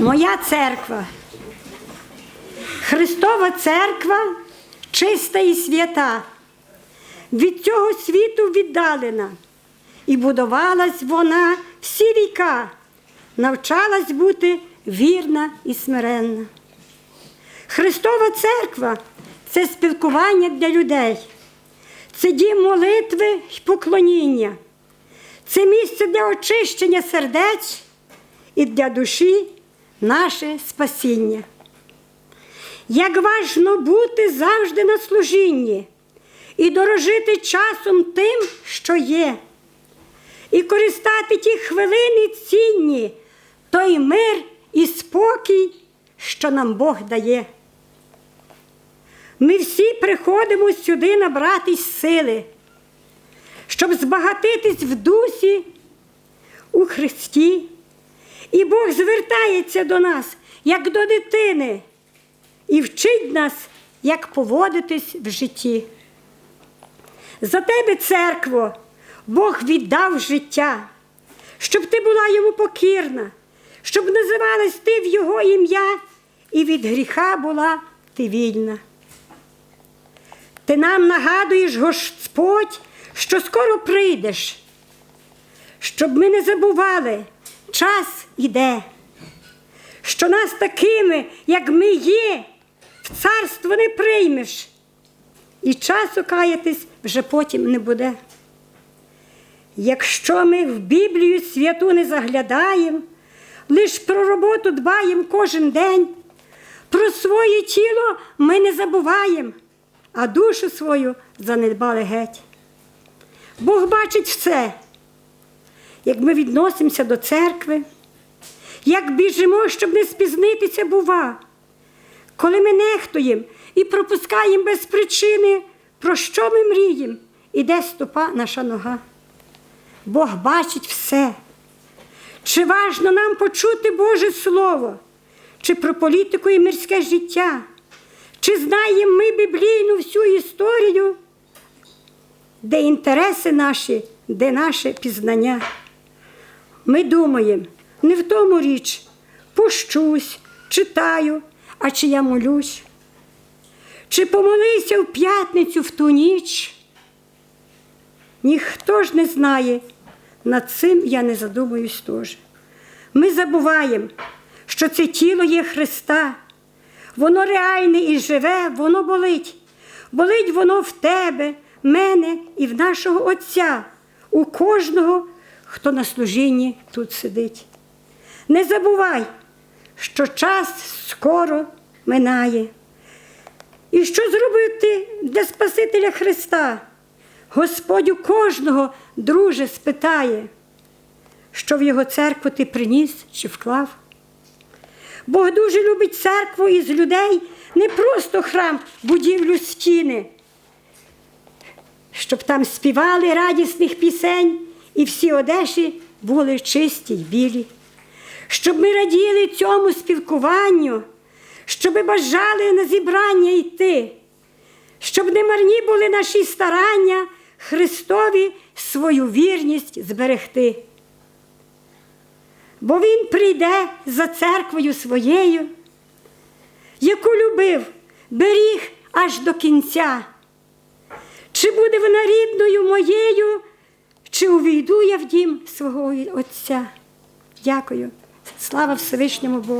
Моя церква. Христова церква чиста і свята, від цього світу віддалена, і будувалась вона всі віка, навчалась бути вірна і смиренна. Христова церква це спілкування для людей, це дім молитви й поклоніння, це місце для очищення сердець і для душі наше спасіння. Як важно бути завжди на служінні і дорожити часом тим, що є, і користати ті хвилини цінні, той мир і спокій, що нам Бог дає. Ми всі приходимо сюди набратись сили, щоб збагатитись в дусі у Христі. Бог звертається до нас, як до дитини, і вчить нас, як поводитись в житті. За тебе, церкво, Бог віддав життя, щоб ти була йому покірна, щоб називалась ти в Його ім'я, і від гріха була ти вільна. Ти нам нагадуєш, Господь, що скоро прийдеш, щоб ми не забували, час іде, що нас такими, як ми є, в царство не приймеш, і часу каятись вже потім не буде. Якщо ми в Біблію святу не заглядаємо, лиш про роботу дбаємо кожен день, про своє тіло ми не забуваємо, а душу свою занедбали геть. Бог бачить все, як ми відносимося до церкви, як біжимо, щоб не спізнитися, бува, коли ми нехтуємо і пропускаємо без причини, про що ми мріємо, і де ступа наша нога. Бог бачить все. Чи важно нам почути Боже Слово, чи про політику і мирське життя, чи знаємо ми біблійну всю історію, де інтереси наші, де наше пізнання. Ми думаємо, не в тому річ, пощусь, читаю, а чи я молюсь, чи помолився в п'ятницю в ту ніч. Ніхто ж не знає, над цим я не задумуюсь теж. Ми забуваємо, що це тіло є Христа, воно реальне і живе, воно болить. Болить воно в тебе, мене і в нашого Отця, у кожного, хто на служінні тут сидить. Не забувай, що час скоро минає. І що зробити для Спасителя Христа? Господь у кожного, друже, спитає, що в його церкву ти приніс чи вклав. Бог дуже любить церкву із людей, не просто храм, будівлю стіни, щоб там співали радісних пісень і всі одежі були чисті й білі, щоб ми раділи цьому спілкуванню, щоб ми бажали на зібрання йти, щоб не марні були наші старання Христові свою вірність зберегти. Бо Він прийде за церквою своєю, яку любив, беріг аж до кінця. Чи буде вона рідною моєю, чи увійду я в дім свого Отця? Дякую. Слава Всевишньому Богу.